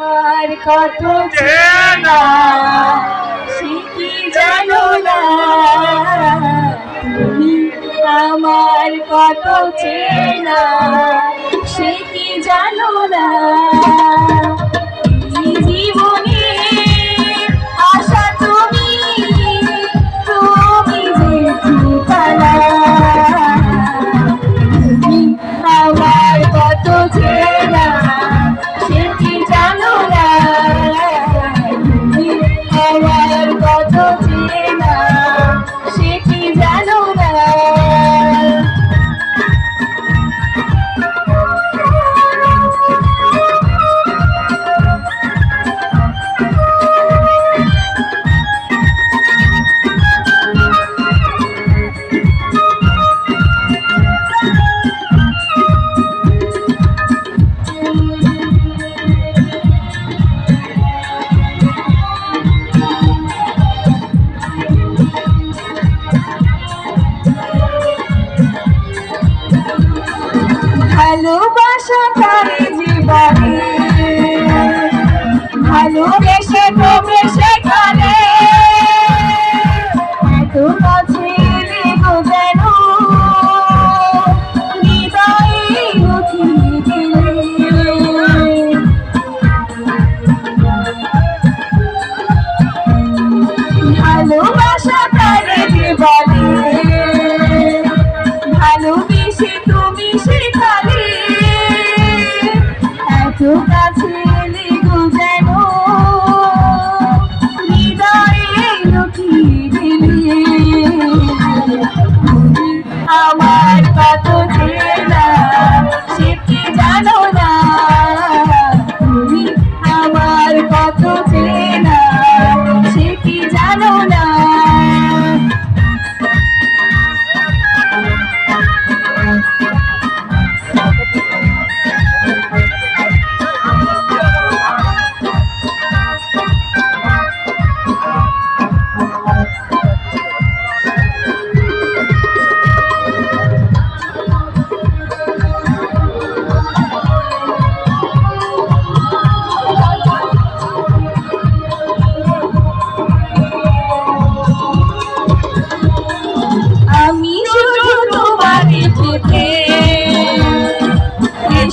আর কত চেনা কি জানো না? তুমি আমার কত চেনা সে জানো না? ভালোবাসা করে জীবনে। ভালোবেসে প্রবেশে করে এত কাছে ভালোবাসা করে জীবনে।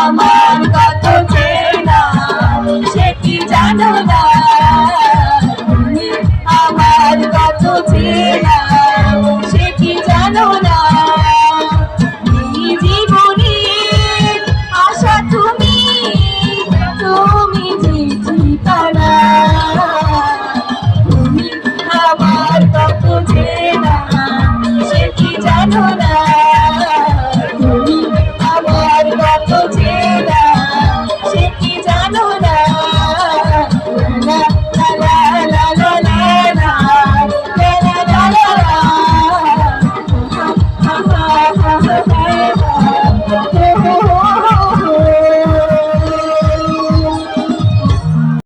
আমার কত চেনা সে কি জানো না? আমার কত চেনা